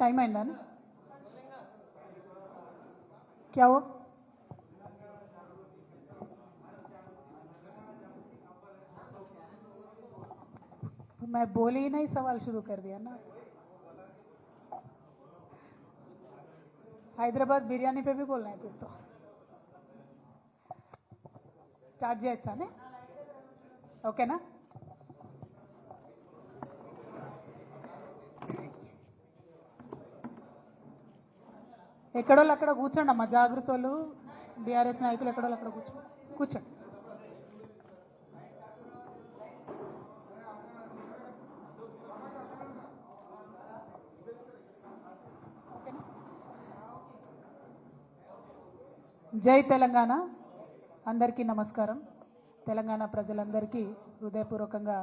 Time आइंदा ना क्या हुआ मैं बोली ही नहीं सवाल शुरू कर दिया ना हैदराबाद बिरयानी पे भी बोलना है फिर तो స్టార్ట్ చేయొచ్చానే ఓకేనా ఎక్కడోళ్ళు అక్కడ కూర్చోండి అమ్మ. జాగ్రత్త వాళ్ళు బీఆర్ఎస్ నాయకులు ఎక్కడోళ్ళు అక్కడ కూర్చోండి కూర్చోండి. జై తెలంగాణ. అందరికీ నమస్కారం. తెలంగాణ ప్రజలందరికీ హృదయపూర్వకంగా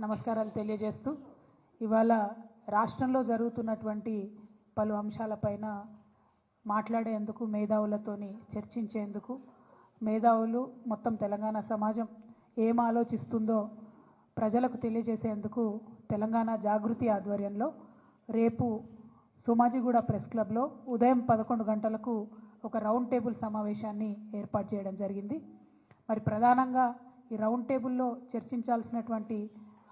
నమస్కారాలు తెలియజేస్తూ ఇవాళ రాష్ట్రంలో జరుగుతున్నటువంటి పలు అంశాలపైన మాట్లాడేందుకు మేధావులతోని చర్చించేందుకు మేధావులు మొత్తం తెలంగాణ సమాజం ఏం ఆలోచిస్తుందో ప్రజలకు తెలియజేసేందుకు తెలంగాణ జాగృతి ఆధ్వర్యంలో రేపు సోమాజిగూడ ప్రెస్ క్లబ్లో ఉదయం పదకొండు గంటలకు ఒక రౌండ్ టేబుల్ సమావేశాన్ని ఏర్పాటు చేయడం జరిగింది. మరి ప్రధానంగా ఈ రౌండ్ టేబుల్లో చర్చించాల్సినటువంటి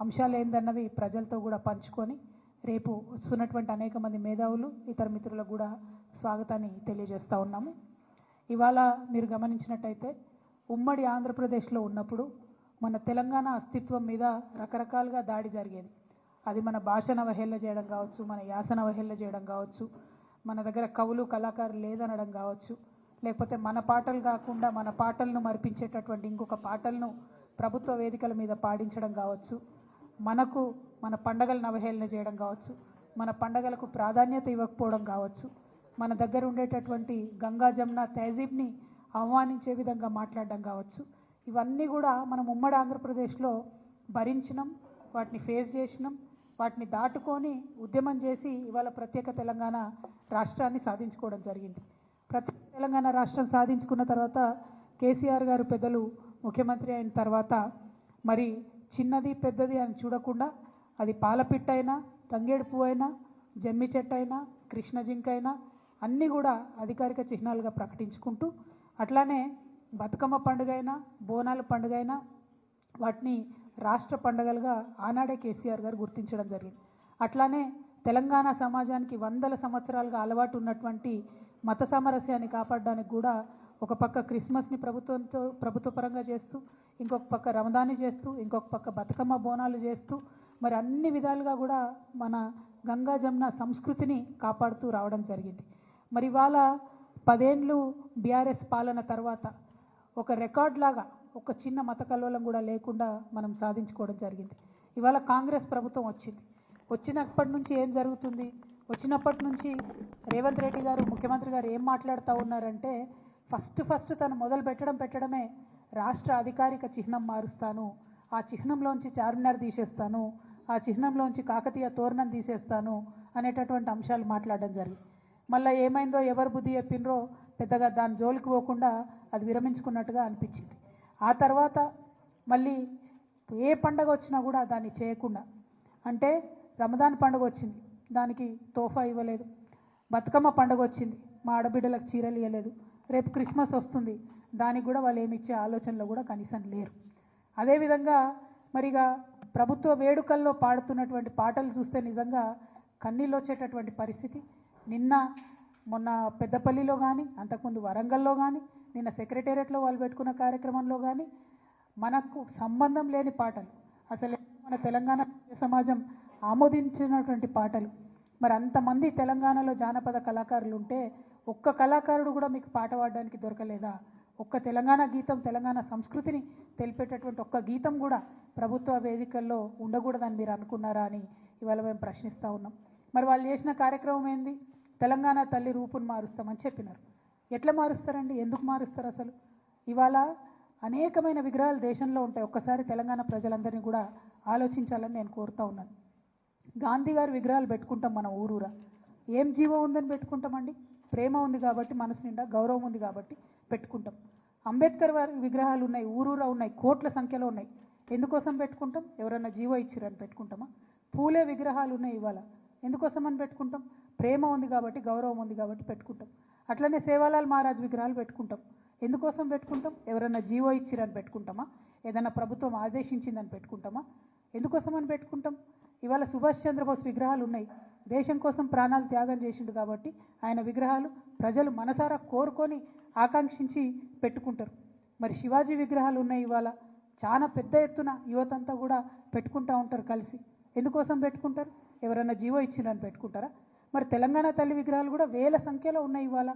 అంశాలు ఏందన్నవి ప్రజలతో కూడా పంచుకొని రేపు వస్తున్నటువంటి అనేక మంది మేధావులు ఇతర మిత్రులకు కూడా స్వాగతాన్ని తెలియజేస్తూ ఉన్నాము. ఇవాళ మీరు గమనించినట్టయితే ఉమ్మడి ఆంధ్రప్రదేశ్లో ఉన్నప్పుడు మన తెలంగాణ అస్తిత్వం మీద రకరకాలుగా దాడి జరిగేది. అది మన భాషను అవహేళన చేయడం కావచ్చు మన యాసన అవహేళన చేయడం కావచ్చు మన దగ్గర కవులు కళాకారులు లేదనడం కావచ్చు లేకపోతే మన పాటలు కాకుండా మన పాటలను మరిపించేటటువంటి ఇంకొక పాటలను ప్రభుత్వ వేదికల మీద పాడించడం కావచ్చు. మనకు మన పండగలను అవహేళన చేయడం కావచ్చు మన పండగలకు ప్రాధాన్యత ఇవ్వకపోవడం కావచ్చు మన దగ్గర ఉండేటటువంటి గంగా జమున తహజీబ్ని అవమానించే విధంగా మాట్లాడడం కావచ్చు. ఇవన్నీ కూడా మనం ఉమ్మడి ఆంధ్రప్రదేశ్లో భరించినాం వాటిని ఫేస్ చేసినాం వాటిని దాటుకొని ఉద్యమం చేసి ఇవాళ ప్రత్యేక తెలంగాణ రాష్ట్రాన్ని సాధించుకోవడం జరిగింది. ప్రత్యేక తెలంగాణ రాష్ట్రం సాధించుకున్న తర్వాత కేసీఆర్ గారు పెద్దలు ముఖ్యమంత్రి అయిన తర్వాత మరి చిన్నది పెద్దది అని చూడకుండా అది పాలపిట్ట అయినా తంగేడు పువ్వు అయినా జమ్మి చెట్టు అయినా కృష్ణ జింక అయినా అన్నీ కూడా అధికారిక చిహ్నాలుగా ప్రకటించుకుంటూ అట్లానే బతుకమ్మ పండుగ అయినా బోనాల పండుగ అయినా వాటిని రాష్ట్ర పండుగలుగా ఆనాడే కేసీఆర్ గారు గుర్తించడం జరిగింది. అట్లానే తెలంగాణ సమాజానికి వందల సంవత్సరాలుగా అలవాటు ఉన్నటువంటి మత సామరస్యాన్ని కాపాడడానికి కూడా ఒక పక్క క్రిస్మస్ని ప్రభుత్వంతో ప్రభుత్వపరంగా చేస్తూ ఇంకొక పక్క రమదాని చేస్తూ ఇంకొక పక్క బతుకమ్మ బోనాలు చేస్తూ మరి అన్ని విధాలుగా కూడా మన గంగా జమున సంస్కృతిని కాపాడుతూ రావడం జరిగింది. మరి ఇవాళ పదేండ్లు బీఆర్ఎస్ పాలన తర్వాత ఒక రికార్డ్ లాగా ఒక చిన్న మత కల్లోలం కూడా లేకుండా మనం సాధించుకోవడం జరిగింది. ఇవాళ కాంగ్రెస్ ప్రభుత్వం వచ్చింది. వచ్చినప్పటి నుంచి ఏం జరుగుతుంది? వచ్చినప్పటి నుంచి రేవంత్ రెడ్డి గారు ముఖ్యమంత్రి గారు ఏం మాట్లాడుతూ ఉన్నారంటే ఫస్ట్ ఫస్ట్ తను మొదలు పెట్టడం పెట్టడమే రాష్ట్ర అధికారిక చిహ్నం మారుస్తాను ఆ చిహ్నంలోంచి చార్మినార్ తీసేస్తాను ఆ చిహ్నంలోంచి కాకతీయ తోరణం తీసేస్తాను అనేటటువంటి అంశాలు మాట్లాడడం జరిగింది. మళ్ళీ ఏమైందో ఎవరు బుద్ధి చెప్పినరో పెద్దగా దాని జోలికి పోకుండా అది విరమించుకున్నట్టుగా అనిపించింది. ఆ తర్వాత మళ్ళీ ఏ పండగ వచ్చినా కూడా దాన్ని చేయకుండా అంటే రమదాన్ పండుగ వచ్చింది దానికి తోఫా ఇవ్వలేదు. బతుకమ్మ పండుగ వచ్చింది మా ఆడబిడ్డలకు చీరలు ఇవ్వలేదు రేపు క్రిస్మస్ వస్తుంది దానికి కూడా వాళ్ళు ఏమి ఇచ్చే ఆలోచనలో కూడా కనీసం లేరు. అదేవిధంగా మరిగా ప్రభుత్వ వేడుకల్లో పాడుతున్నటువంటి పాటలు చూస్తే నిజంగా కన్నీళ్ళు వచ్చేటటువంటి పరిస్థితి. నిన్న మొన్న పెద్దపల్లిలో కానీ అంతకుముందు వరంగల్లో కానీ నిన్న సెక్రటేరియట్లో వాళ్ళు పెట్టుకున్న కార్యక్రమంలో కానీ మనకు సంబంధం లేని పాటలు. అసలు మన తెలంగాణ సమాజం ఆమోదించినటువంటి పాటలు. మరి అంతమంది తెలంగాణలో జానపద కళాకారులు ఉంటే ఒక్క కళాకారుడు కూడా మీకు పాట పాడడానికి దొరకలేదా? ఒక్క తెలంగాణ గీతం తెలంగాణ సంస్కృతిని తెలిపేటటువంటి ఒక్క గీతం కూడా ప్రభుత్వ వేదికల్లో ఉండకూడదని మీరు అనుకున్నారా అని ఇవాళ మేము ప్రశ్నిస్తూ ఉన్నాం. మరి వాళ్ళు చేసిన కార్యక్రమం ఏంది? తెలంగాణ తల్లి రూపును మారుస్తామని చెప్పినారు. ఎట్లా మారుస్తారండి? ఎందుకు మారుస్తారు అసలు? ఇవాళ అనేకమైన విగ్రహాలు దేశంలో ఉంటాయి. ఒక్కసారి తెలంగాణ ప్రజలందరినీ కూడా ఆలోచించాలని నేను కోరుతా ఉన్నాను. గాంధీ గారి విగ్రహాలు పెట్టుకుంటాం మన ఊరూరా. ఏం జీవో ఉందని పెట్టుకుంటామండి? ప్రేమ ఉంది కాబట్టి మనసు నిండా గౌరవం ఉంది కాబట్టి పెట్టుకుంటాం. అంబేద్కర్ వారి విగ్రహాలు ఉన్నాయి ఊరూరా ఉన్నాయి కోట్ల సంఖ్యలో ఉన్నాయి. ఎందుకోసం పెట్టుకుంటాం? ఎవరన్నా జీవో ఇచ్చిరని పెట్టుకుంటామా? పూలే విగ్రహాలు ఉన్నాయి ఇవాళ. ఎందుకోసం అని పెట్టుకుంటాం? ప్రేమ ఉంది కాబట్టి గౌరవం ఉంది కాబట్టి పెట్టుకుంటాం. అట్లనే సేవాలాల్ మహారాజ్ విగ్రహాలు పెట్టుకుంటాం. ఎందుకోసం పెట్టుకుంటాం? ఎవరైనా జీవో ఇచ్చిరని పెట్టుకుంటామా? ఏదైనా ప్రభుత్వం ఆదేశించిందని పెట్టుకుంటామా? ఎందుకోసం అని పెట్టుకుంటాం? ఇవాళ సుభాష్ చంద్రబోస్ విగ్రహాలు ఉన్నాయి. దేశం కోసం ప్రాణాలు త్యాగం చేసిండు కాబట్టి ఆయన విగ్రహాలు ప్రజలు మనసారా కోరుకొని ఆకాంక్షించి పెట్టుకుంటారు. మరి శివాజీ విగ్రహాలు ఉన్నాయి ఇవాళ. చాలా పెద్ద ఎత్తున యువతంతా కూడా పెట్టుకుంటా ఉంటారు కలిసి. ఎందుకోసం పెట్టుకుంటారు? ఎవరైనా జీవో ఇచ్చిందని పెట్టుకుంటారా? మరి తెలంగాణ తల్లి విగ్రహాలు కూడా వేల సంఖ్యలో ఉన్నాయి ఇవాళ.